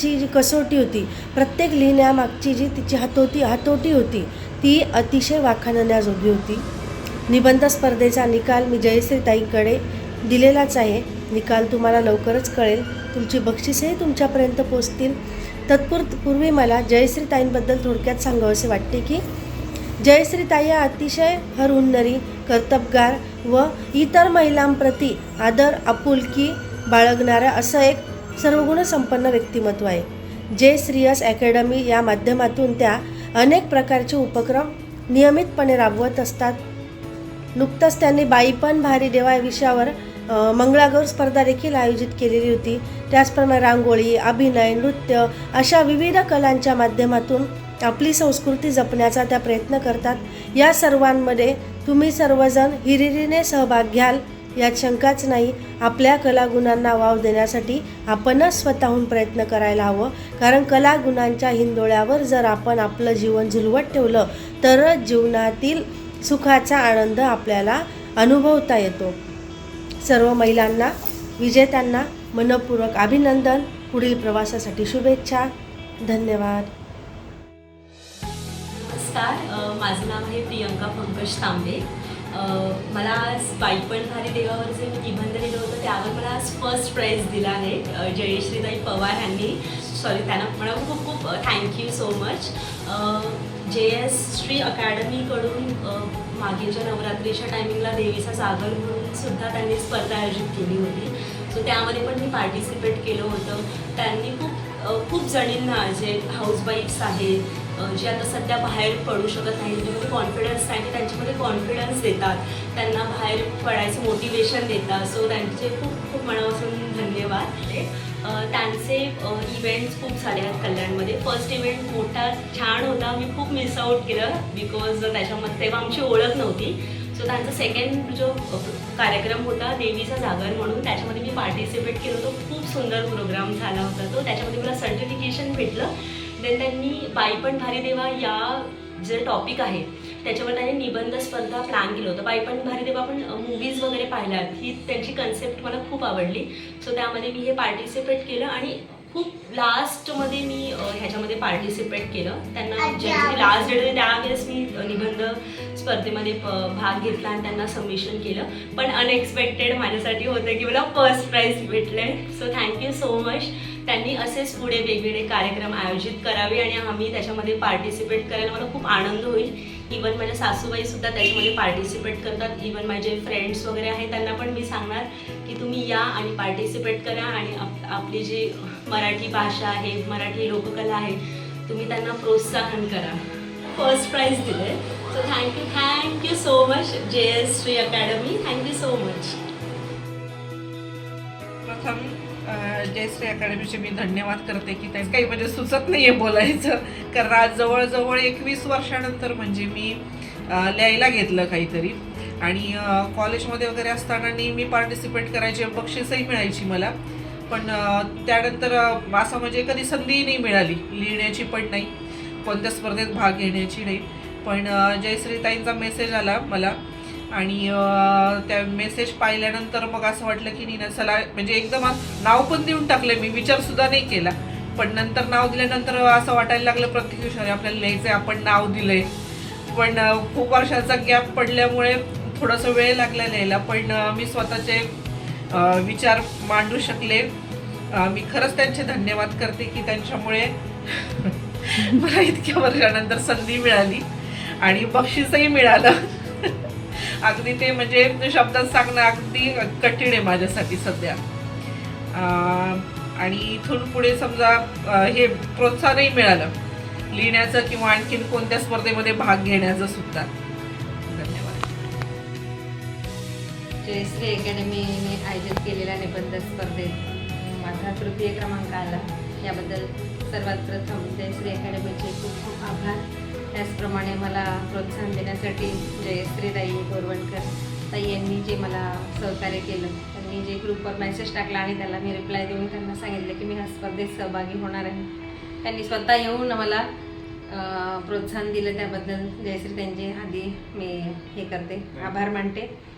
ची जी कसोटी होती प्रत्येक लिहिण्यामागची जी तिची हातोटी हातोटी होती ती अतिशय वाखाणण्याजोगी होती. निबंध स्पर्धेचा निकाल मी जयश्रीताईकडे दिलेलाच आहे. निकाल तुम्हाला लवकरच कळेल. तुमची बक्षिसंही तुमच्यापर्यंत पोचतील. तत्पूर पूर्वी मला जयश्रीताईंबद्दल थोडक्यात सांगावंसे वाटते की जयश्रीताई या अतिशय हरहुन्नरी कर्तबगार व इतर महिलांप्रती आदर आपुलकी बाळगणाऱ्या असं एक सर्वगुणसंपन्न व्यक्तिमत्व आहे. जे श्रीयस अकॅडमी या माध्यमातून त्या अनेक प्रकारचे उपक्रम नियमितपणे राबवत असतात. नुकतंच त्यांनी बाईपण भारी देवा या विषयावर मंगळागौर स्पर्धा देखील आयोजित केलेली होती. त्याचप्रमाणे रांगोळी अभिनय नृत्य अशा विविध कलांच्या माध्यमातून आपली संस्कृती जपण्याचा त्या प्रयत्न करतात. या सर्वांमध्ये तुम्ही सर्वजण हिरिरीने सहभाग घ्याल. यात शंकाच नाही आपल्या कलागुणांना वाव देण्यासाठी आपणच स्वतःहून प्रयत्न करायला हवं. कारण कलागुणांच्या हिंदोळ्यावर जर आपण आपलं जीवन झुलवत ठेवलं तरच जीवनातील सुखाचा आनंद आपल्याला अनुभवता येतो. सर्व महिलांना विजेत्यांना मनपूर्वक अभिनंदन. पुढील प्रवासासाठी शुभेच्छा. धन्यवाद. नमस्कार. माझं नाव आहे प्रियंका पंकज तांबे. मला आज बाईपण भारी देवावर जे निबंध लिहिलं होतं त्यावर मला आज फर्स्ट प्राईज दिला आहे जयश्रीताई पवार यांनी. सॉरी त्यांना मला खूप खूप thank you so much J S Shri अकॅडमीकडून मागीलच्या नवरात्रीच्या टायमिंगला देवीचा जागर म्हणून सुद्धा त्यांनी स्पर्धा आयोजित केली होती. सो त्यामध्ये पण मी पार्टिसिपेट केलं होतं. त्यांनी खूप खूप जणींना जे हाऊसवाईफ्स आहेत जे आता सध्या बाहेर पडू शकत नाही ज्यांच्यामध्ये कॉन्फिडन्स म्हणजे नाही ते त्यांच्यामध्ये कॉन्फिडन्स देतात. त्यांना बाहेर पडायचं मोटिवेशन देतात. सो त्यांचे खूप खूप मनापासून धन्यवाद. त्यांचे इव्हेंट्स खूप झाले आहेत कल्याणमध्ये. फर्स्ट इव्हेंट मोठा छान होता. मी खूप मिस आऊट केलं बिकॉज त्याच्यामध्ये तेव्हा आमची ओळख नव्हती. सो त्यांचा सेकंड जो कार्यक्रम होता देवीचा जागर म्हणून त्याच्यामध्ये मी पार्टिसिपेट केलं. होतं खूप सुंदर प्रोग्राम झाला होता. तो त्याच्यामध्ये मला सर्टिफिकेशन भेटलं. देन त्यांनी बाईपण भारी देवा या जे टॉपिक आहे त्याच्यावर त्यांनी निबंध स्पर्धा प्लॅन केलं होतं. बाईपण भारी देवा आपण मूवीज वगैरे पाहिल्यात. ही त्यांची कन्सेप्ट मला खूप आवडली. सो त्यामध्ये मी हे पार्टिसिपेट केलं आणि खूप लास्टमध्ये मी ह्याच्यामध्ये पार्टिसिपेट केलं. त्यांना ज्यांची लास्ट डेट होती त्यावेळेस मी निबंध स्पर्धेमध्ये प- भाग घेतला आणि त्यांना सबमिशन केलं. पण अनएक्सपेक्टेड माझ्यासाठी होतं की मला फर्स्ट प्राईज भेटलं आहे सो थँक्यू सो मच त्यांनी असेच पुढे वेगवेगळे कार्यक्रम आयोजित करावे आणि आम्ही त्याच्यामध्ये पार्टिसिपेट करायला मला खूप आनंद होईल. इवन माझ्या सासूबाई सुद्धा त्याच्यामध्ये पार्टिसिपेट करतात. इवन माझे फ्रेंड्स वगैरे आहेत त्यांना पण मी सांगणार की तुम्ही या आणि पार्टिसिपेट करा आणि आप आपली जी मराठी भाषा आहे मराठी लोककला आहे तुम्ही त्यांना प्रोत्साहन करा. फर्स्ट प्राईज दिले so thank you thank you so much J S Shri academy thank you so much प्रथम जयश्री अकॅडमीचे मी धन्यवाद करते की त्याच काही म्हणजे सुचत नाही आहे बोलायचं. कारण आज जवळजवळ एकवीस वर्षानंतर म्हणजे मी लिहायला घेतलं काहीतरी. आणि कॉलेजमध्ये वगैरे असताना नेहमी पार्टिसिपेट करायचे बक्षीसही मिळायची मला. पण त्यानंतर असं म्हणजे कधी संधीही नाही मिळाली. लिहिण्याची पण नाही. कोणत्या स्पर्धेत भाग घेण्याची नाही. पण जयश्रीताईंचा मेसेज आला मला. आणि त्या मेसेज पाहिल्यानंतर मग असं वाटलं की नाही ना चला म्हणजे एकदम असं नाव पण देऊन टाकलं मी विचार सुद्धा नाही केला. पण नंतर नाव दिल्यानंतर असं वाटायला लागलं प्रत्येक दिवशी आपल्याला लिहायचंय आपण नाव दिलंय. पण खूप वर्षाचा गॅप पडल्यामुळे थोडासा वेळ लागला लिहायला पण मी स्वतःचे विचार मांडू शकले. मी खरंच त्यांचे धन्यवाद करते की त्यांच्यामुळे मला इतक्या वर्षानंतर संधी मिळाली आणि बक्षीसही मिळालं. अगदी ते म्हणजे शब्दात सांगणं अगदी कठीण आहे माझ्यासाठी सध्या. आणि इथून पुढे समजा हे प्रोत्साहनही मिळालं. लिहिण्याचं किंवा आणखीन कोणत्या स्पर्धेमध्ये भाग घेण्याचं सुद्धा. धन्यवाद. जयश्री अकॅडमीने आयोजित केलेल्या निबंध स्पर्धेत माझा तृतीय क्रमांक आला. याबद्दल सर्वात प्रथम जयश्री अकॅडमीचे खूप खूप आभार. त्याचप्रमाणे मला प्रोत्साहन देण्यासाठी जयश्रीताई बोरवणकर ताई यांनी जे मला सहकार्य केलं त्यांनी जे ग्रुपवर मेसेज टाकला आणि त्याला मी रिप्लाय देऊन त्यांना सांगितलं की मी ह्या स्पर्धेत सहभागी होणार आहे. त्यांनी स्वतः येऊन मला प्रोत्साहन दिलं त्याबद्दल. जयश्री त्यांचे आधी मी हे करते. आभार मानते.